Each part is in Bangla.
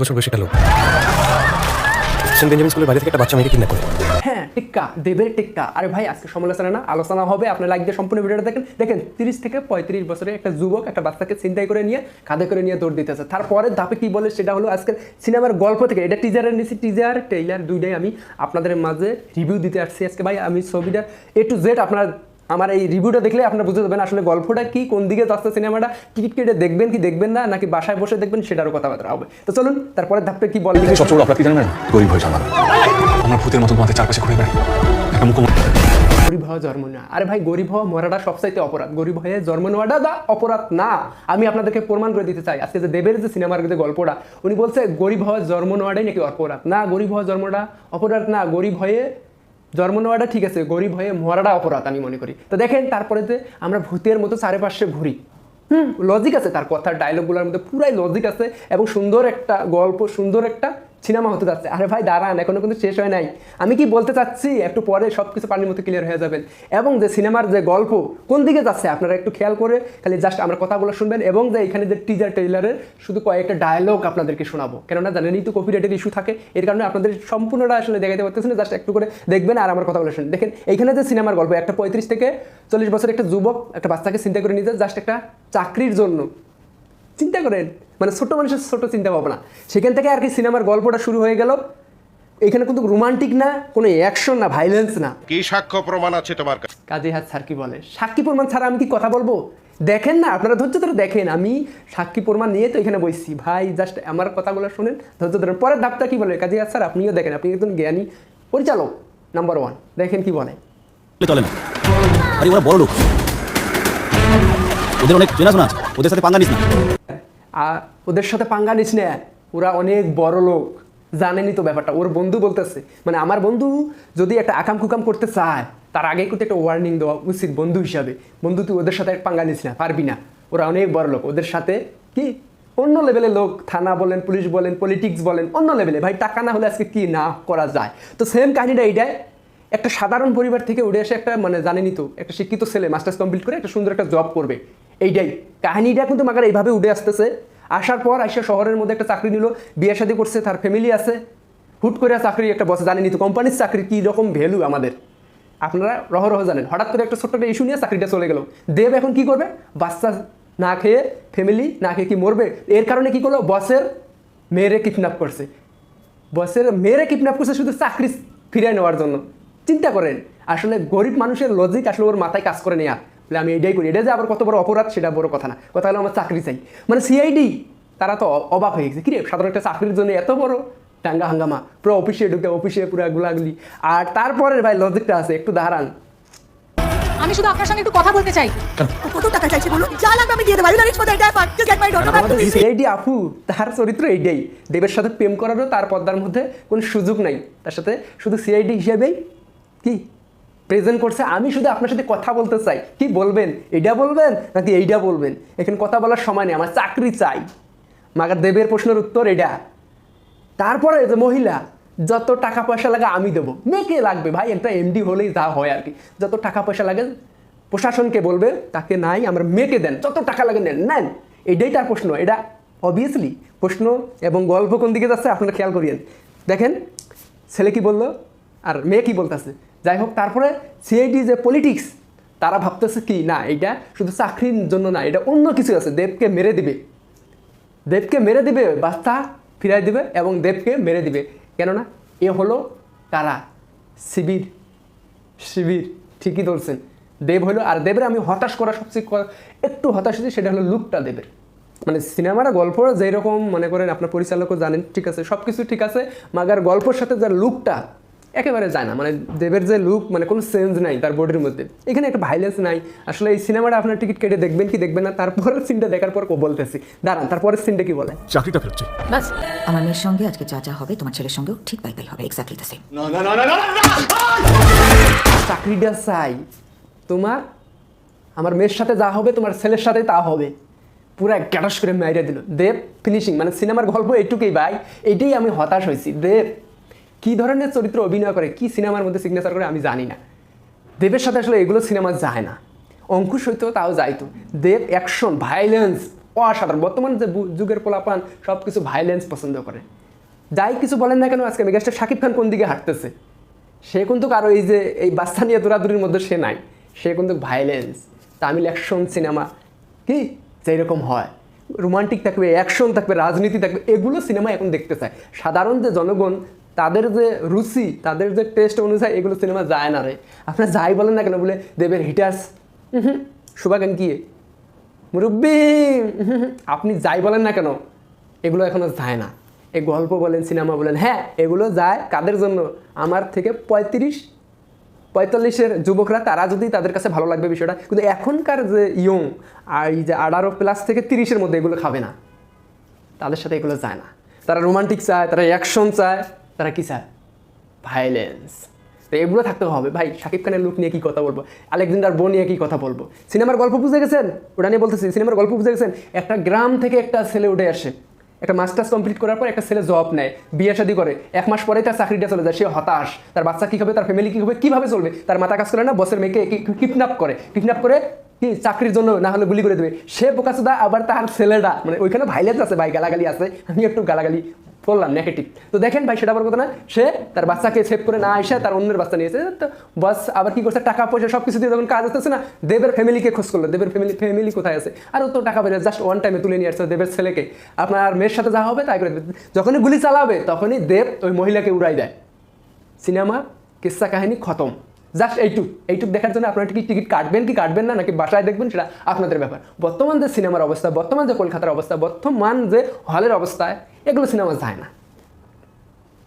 বছর বয়সী করে। হ্যাঁ আজকে দেখেন। তিরিশ থেকে পঁয়ত্রিশ বছরের একটা যুবক একটা বাচ্চাকে করে নিয়ে করে নিয়ে দৌড় দিতেছে। তারপরে ধাপে কি বলে সেটা হলো আজকের সিনেমার গল্প থেকে। এটা টিজারের নিচে টিজার টেইলার দুইটাই আমি আপনাদের মাঝে রিভিউ দিতে আসছি আজকে। ভাই, আমি ছবিটা এ টু জেড আপনার আমার এই রিভিউটা দেখলে আপনারা বুঝতে পারবেন আসলে গল্পটা কি কোন দিকে যাচ্ছে সিনেমাটা টিকিট কেটে দেখবেন কি দেখবেন না নাকি বাসায় বসে দেখবেন সেটারও কথাবার্তা হবে। তো চলুন তারপরে ধাপে কি বলেন সবচেয়ে বড় অপরাধ কি জানেন? গরিব হয়ে জন্মানো আমরা ভূতের মতো তোমাদের চারপাশে ঘুরে বেড়াই একটা মুখোমুখি গরিব হওয়া জন্ম না। আরে ভাই গরিব হওয়া মরাটা সবচাইতে অপরাধ। গরিব হয়ে জন্ম নেওয়াটা দা অপরাধ না। আমি আপনাদেরকে প্রমাণ করে দিতে চাই। আজকে যে দেবের যে সিনেমার যে গল্পটা উনি বলছে গরিব হওয়া জন্ম নেওয়াটাই নাকি অপরাধ। না গরিব হওয়া জন্মটা অপরাধ না। গরিব হয়ে জন্ম নেওয়াটা ঠিক আছে, গরিব হয়ে মরাটা অপরাধ আমি মনে করি। তো দেখেন, তারপরে যে আমরা ভূতের মতো চারিপাশে ঘুরি। হুম লজিক আছে তার কথার ডায়লগগুলোর মধ্যে, পুরাই লজিক আছে এবং সুন্দর একটা গল্প, সুন্দর একটা সিনেমা হতে যাচ্ছে। আরে ভাই, দাঁড়ান, এখনও কিন্তু শেষ হয় নাই। আমি কি বলতে চাচ্ছি? একটু পরে সব কিছু পানির মতো ক্লিয়ার হয়ে যাবেন। এবং যে সিনেমার যে গল্প, কোন দিকে যাচ্ছে? আপনারা একটু খেয়াল করে খালি জাস্ট আমরা কথাগুলো শুনবেন এবং যে এখানে যে টিজার ট্রেলারের শুধু কয়েকটা ডায়লগ আপনাদেরকে শোনাবো। কেননা জানেনই তো কপিরাইটের ইস্যু থাকে। এর কারণে আপনাদের সম্পূর্ণটা আসলে দেখাতে পারতেছেন জাস্ট একটু করে দেখবেন আর আমার কথাগুলো শুনুন দেখেন এখানে যে সিনেমার গল্প, একটা পঁয়ত্রিশ থেকে চল্লিশ বছর একটা যুবক, একটা বাচ্চাকে চিন্তা করে নিতে জাস্ট একটা চাকরির জন্য। চিন্তা করেন মানে ছোট মানুষের ছোট চিন্তা ভাবনা সেখান থেকে আর কি সিনেমার গল্পটা শুরু হয়ে গেল। এখানে কিন্তু রোমান্টিক না কোনো অ্যাকশন না ভাইলেন্স না। কি সাক্ষ্য প্রমাণ আছে তোমার কাছে? কাজী হাত স্যার কি বলে? সাক্ষী প্রমাণ ছাড়া আমি কি কথা বলব? দেখেন না আপনারা ধৈর্য ধরে দেখেন। আমি সাক্ষী প্রমাণ নিয়ে তো এখানে বসছি। ভাই জাস্ট আমার কথাগুলো শুনেন ধৈর্য ধরেন পরের ধাপটা কি বলে? কাজী হাত স্যার আপনিও দেখেন। আপনি একজন জ্ঞানী পরিচালক নাম্বার ওয়ান দেখেন কি বলে। চলে না। আরে ওরা বড় লোক। ওদের অনেক চেনাশোনা আছে। ওদের সাথে পাঙ্গা নিস না। আর ওদের সাথে পাঙ্গা নিস না। ওরা অনেক বড় লোক। জানেনই তো ব্যাপারটা। ওর বন্ধু বলতেছে মানে আমার বন্ধু যদি একটা আকাম কুকাম করতে চায়, তার আগে কিন্তু একটা ওয়ার্নিং দেওয়া উচিত বন্ধু হিসাবে। বন্ধু, তুই ওদের সাথে পাঙ্গা নিস না, পারবি না। ওরা অনেক বড় লোক। ওদের সাথে কি? অন্য লেভেলের লোক, থানা বলেন, পুলিশ বলেন পলিটিক্স বলেন, অন্য লেভেলে ভাই, টাকা না হলে আজকে কি না করা যায়? তো সেম কাহিনীটা এইটাই। একটা সাধারণ পরিবার থেকে উঠে এসে একটা মানে জানেনই তো, একটা শিক্ষিত ছেলে, মাস্টার্স কমপ্লিট করে একটা সুন্দর একটা জব করবে। এইটাই। কাহিনীটা কিন্তু মাগার এইভাবে উঠে আসতেছে। আসার পর আইসা শহরের মধ্যে একটা চাকরি নিল, বিয়ে শাদী করছে, তার ফ্যামিলি আছে। হুট করে চাকরি একটা বসে জানেনই তো কোম্পানির চাকরি কী রকম ভ্যালু আমাদের। আপনারা রহ রহ জানেন। হঠাৎ করে একটা ছোট্ট একটা ইস্যু নিয়ে চাকরিটা চলে গেল। দেব এখন কি করবে? বাচ্চা না খেয়ে ফ্যামিলি না খেয়ে কি মরবে? এর কারণে কি করল? বসের মেয়েরে কিডন্যাপ করছে। বসের মেয়েরে কিডন্যাপ করছে শুধু চাকরি ফিরিয়ে নেওয়ার জন্য। চিন্তা করেন আসলে গরিব মানুষের লজিক আসলে ওর মাথায় কাজ করে নেওয়া বলে আমি এটাই করি এটা যে আবার কত বড় অপরাধ সেটা বড় কথা না। কথা হলো আমার চাকরি চাই। মানে সিআইডি তারা তো অবাক হয়ে গেছে। কিরে সাধারণ একটা চাকরির জন্য এত বড়? টাঙ্গা হাঙ্গামা। পুরো অফিসে ঢুকে অফিসে পুরো গুলাগুলি। আর তারপরে ভাই লজিকটা আছে একটু দাঁড়ান। আমি শুধু আপনার সঙ্গে একটু কথা বলতে চাই। কত টাকা চাইছে বলুন যা লাগবে আমি দিয়ে দেবো। ইউনারিজ for that part just get my daughter আমাদের সিআইডি আপু তার চরিত্র এইটাই। দেবের সাথে প্রেম করারও তার পর্দার মধ্যে কোনো সুযোগ নাই। তার সাথে শুধু সিআইডি হিসেবেই কি? প্রেজেন্ট করছে, আমি শুধু আপনার সাথে কথা বলতে চাই। কি বলবেন? এইটা বলবেন নাকি এইটা বলবেন? এখানে কথা বলার সময় নেই, আমার চাকরি চাই। মাগার দেবের প্রশ্নের উত্তর এটা তারপরে যে মহিলা, যত টাকা পয়সা লাগে আমি দেবো। মেয়েকে লাগবে ভাই একটা এমডি হলেই যা হয় আর কি। যত টাকা পয়সা লাগে, প্রশাসনকে বলবে, তাকে নাই, আমরা মেয়েকে দেন, যত টাকা লাগে নেন নেন। এটাই তার প্রশ্ন। এটা অবভিয়াসলি প্রশ্ন এবং গল্প কোন দিকে যাচ্ছে আপনারা খেয়াল করিয়েন। দেখেন, ছেলে কি বলল? আর মেয়ে কি বলতেছে? যাই হোক তারপরে সিআইডি যে পলিটিক্স তারা ভাবতেছে কি, না এটা শুধু চাকরির জন্য না, এটা অন্য কিছু আছে, দেবকে মেরে দিবে। দেবকে মেরে দিবে, বাচ্চা ফিরাই দিবে এবং দেবকে মেরে দিবে। কেননা, এ হলো কারা শিবির শিবির, ঠিকই ধরছেন। দেব হলো, আর দেবের আমি হতাশ করা সবচেয়ে একটু হতাশ হয়েছি, সেটা হলো লুকটা দেবের। মানে সিনেমার গল্প যেরকম, মনে করেন, আপনার পরিচালকও জানেন, ঠিক আছে সব কিছু ঠিক আছে, মাগার গল্পের সাথে যার লুকটা একেবারে যায় না মানে দেবের যে লুক মানে কোনো সেন্স নাই তার বডির মধ্যে এখানে একটা ভাইলেন্স নাই আসলে এই সিনেমাটা আপনার টিকিট কেটে দেখবেন কি দেখবেন না তারপরের সিনটা দেখার পর বলতেছি দাঁড়ান তারপরের সিনটা কি বলে চাকরিটা ফেরত বাস আমার মেয়ের সঙ্গে আজকে যা যা হবে তোমার ছেলের সঙ্গেও ঠিক তাই তাই হবে এক্স্যাক্টলি দ্য সেম চাকরিটা চাই তোমার আমার মেয়ের সাথে যা হবে তোমার ছেলের সাথে তা হবে পুরো গ্যাটাস করে মাইরা দিল দেব ফিনিশিং মানে সিনেমার গল্প এইটুকুই ভাই এইটাই আমি হতাশ হয়েছি দেব কি ধরনের চরিত্র অভিনয় করে, কি সিনেমার মধ্যে সিগনেচার করে আমি জানি না। দেবের সাথে আসলে এগুলো সিনেমা যায় না। অঙ্কুশ হইতো তাও যাইতো দেব অ্যাকশন ভাইলেন্স অসাধারণ। বর্তমান যে যুগের পোলাপান সব কিছু ভাইলেন্স পছন্দ করে। যাই কিছু বলেন না কেন, আজকে মেগাস্টার শাকিব খান কোন দিকে হাঁটতেছে? সে কিন্তু কারও এই যে, এই বাচ্চা নিয়ে দৌড়াদৌড়ির মধ্যে সে নাই। সে কিন্তু ভাইলেন্স তামিল অ্যাকশন সিনেমা কি? যেই রকম হয়। রোমান্টিক থাকবে অ্যাকশন থাকবে, রাজনীতি থাকবে, এগুলো সিনেমা এখন দেখতে চায়। সাধারণ যে জনগণ তাদের যে রুচি তাদের যে টেস্ট অনুযায়ী এগুলো সিনেমা যায় না রে। আপনার যাই বলেন না কেন বলে দেবের হিটার্স হুম শুভাগান কি মুরব্বী। আপনি যাই বলেন না কেন এগুলো এখনও যায় না। এই গল্প বলেন সিনেমা বলেন হ্যাঁ এগুলো যায় কাদের জন্য? আমার থেকে পঁয়ত্রিশ পঁয়তাল্লিশের যুবকরা তারা যদি তাদের কাছে ভালো লাগবে বিষয়টা কিন্তু এখনকার যে ইয়ং আর এই যে আঠারো প্লাস থেকে তিরিশের মধ্যে এগুলো খাবে না। তাদের সাথে এগুলো যায় না। তারা রোমান্টিক চায় তারা অ্যাকশন চায়। তারা কি চায় ভাইলেন্স তো এগুলো থাকতে হবে। ভাই, শাকিব খানের লুক নিয়ে কি কথা বলব? আলেকজান্ডার বো নিয়ে কি কথা বলব? সিনেমার গল্প বুঝে গেছেন? ওটা নিয়ে বলতেছি, সিনেমার গল্প বুঝে গেছেন? একটা গ্রাম থেকে একটা ছেলে উঠে আসে। একটা মাস্টার্স কমপ্লিট করার পর একটা ছেলে জব নেয়, বিয়ে শাদী করে। এক মাস পরেই তার চাকরিটা চলে যায়, সে হতাশ। তার বাচ্চা কী হবে তার ফ্যামিলি কী হবে কীভাবে চলবে? তার মাথা কাজ করে না বসের মেয়েকে কিডন্যাপ করে? কিডন্যাপ করে কি চাকরির জন্য না হলে গুলি করে দেবে? সে বোকাচোদা আবার তার ছেলেটা মানে ওইখানে ভাইলেন্স আছে, ভাই, গালাগালি আছে। আমি একটু গালাগালি বললাম নেগেটিভ তো দেখেন ভাই, সেটা বড় না? সে তার বাচ্চাকে সেভ করে না এসে তার অন্যের বাচ্চা নিয়েছে তো বস আবার কি করছে? টাকা, পয়সা সব কিছু দিয়ে যখন কাজ আসতেছে না, দেবের ফ্যামিলিকে খোঁজ করল। দেবের ফ্যামিলি ফ্যামিলি কোথায় আছে? আর তো টাকা পেয়ে জাস্ট ওয়ান টাইমে তুলে নিয়ে আসছে দেবের ছেলেকে। আপনার মেয়ের সাথে যা হবে তাই করে যখনই গুলি চালাবে, তখনই দেব ওই মহিলাকে উড়াই দেয়। সিনেমা কিস্সা কাহিনী খতম। জাস্ট এইটুক। এইটুক দেখার জন্য আপনারা কি টিকিট কাটবেন কি কাটবেন না, নাকি বাসায় দেখবেন, সেটা আপনাদের ব্যাপার। বর্তমান যে সিনেমার অবস্থা, বর্তমান যে কলকাতার অবস্থা, বর্তমান যে হলের অবস্থায়, এগুলো সিনেমা যায় না।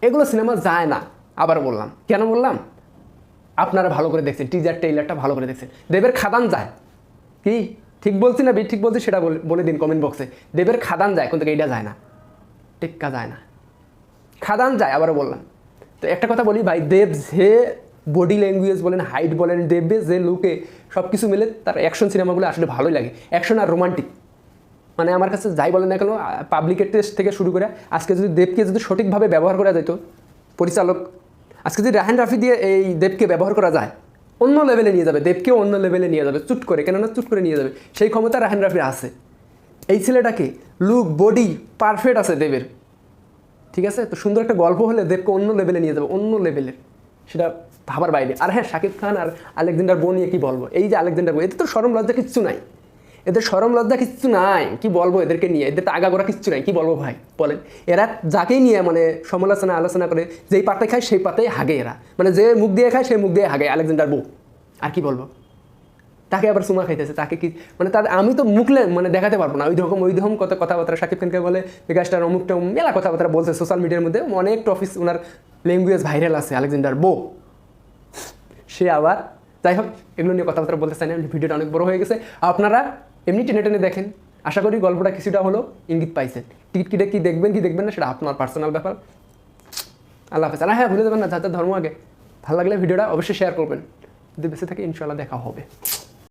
এগুলো সিনেমা যায় না, আবার বললাম। কেন বললাম? আপনারা ভালো করে দেখছেন টিজার টেইলারটা ভালো করে দেখছেন। দেবের খাদান যায়। কি? ঠিক বলছি না বি ঠিক বলছি, সেটা বলে- বলে দিন কমেন্ট বক্সে দেবের খাদান যায় কিন্তু এইটা যায় না। টেক্কা যায় না। খাদান যায়, আবারও বললাম। তো একটা কথা বলি ভাই, দেব যে বডি ল্যাঙ্গুয়েজ বলেন হাইট বলেন, দেবে, যে লুকে সব কিছু মিলে তার অ্যাকশন সিনেমাগুলো আসলে ভালোই লাগে। অ্যাকশন আর রোমান্টিক মানে আমার কাছে যাই বলেন না কেন পাবলিকের টেস্ট থেকে শুরু করে আজকে যদি দেবকে যদি সঠিকভাবে ব্যবহার করা যেত, পরিচালক, আজকে যদি রাহান রাফি দিয়ে এই দেবকে ব্যবহার করা যায়, অন্য লেভেলে নিয়ে যাবে, দেবকেও অন্য লেভেলে নিয়ে যাবে, চুট করে, কেননা চুট করে নিয়ে যাবে, সেই ক্ষমতা রাহান রাফির আছে। এই ছেলেটাকে লুক বডি পারফেক্ট আছে দেবের। ঠিক আছে? তো সুন্দর একটা গল্প হলে দেবকে অন্য লেভেলে নিয়ে যাবে, অন্য লেভেলের সেটা ভাবার বাইরে। আর হ্যাঁ শাকিব খান আর আলেকজান্ডার বো নিয়ে কি বলব? এই যে আলেকজান্ডার বো এতে তো সরম লজ্জা কিচ্ছু নাই। এদের সরম লজ্জা কিচ্ছু নাই। কি বলব এদেরকে নিয়ে? এদের তো আগাগোড়া কিচ্ছু নাই। কি বলব ভাই? বলেন। এরা যাকেই নিয়ে মানে সমালোচনা আলোচনা করে, যেই পাতে খায় সেই পাতেই হাগে এরা। মানে যে মুখ দিয়ে খায় সেই মুখ দিয়ে হাগে আলেকজান্ডার বো আর কি বলব? তাকে আবার সুমা খাইতেছে। তাকে কি মানে তার আমি তো মুখলে মানে দেখাতে পারব না। ওই রকম ওই রকম কত কথাবার্তা শাকিব খানকে বলে, মেগাস্টার অমুকটা মেলা কথাবার্তা বলছে সোশ্যাল মিডিয়ার মধ্যে। অনেক টপিস ওনার ল্যাঙ্গুয়েজ ভাইরাল আছে আলেকজান্ডার বো সে আবার, যাই হোক, এগুলো নিয়ে কথাবার্তা বলতে চাই না ভিডিওটা অনেক বড় হয়ে গেছে। আপনারা এমনি টেনে টেনে দেখেন, আশা করি গল্পটা কিছুটা হলো ইঙ্গিত পাইছেন। টিকিট কিটে কি দেখবেন কি দেখবেন না, সেটা আপনার পার্সোনাল ব্যাপার। আল্লাহ হাফেজ। আর হ্যাঁ ভুলে দেবেন না যাতে ধর্ম আগে। ভালো লাগলে ভিডিওটা অবশ্যই শেয়ার করবেন। যদি বেঁচে থাকে ইনশাল্লাহ দেখা হবে।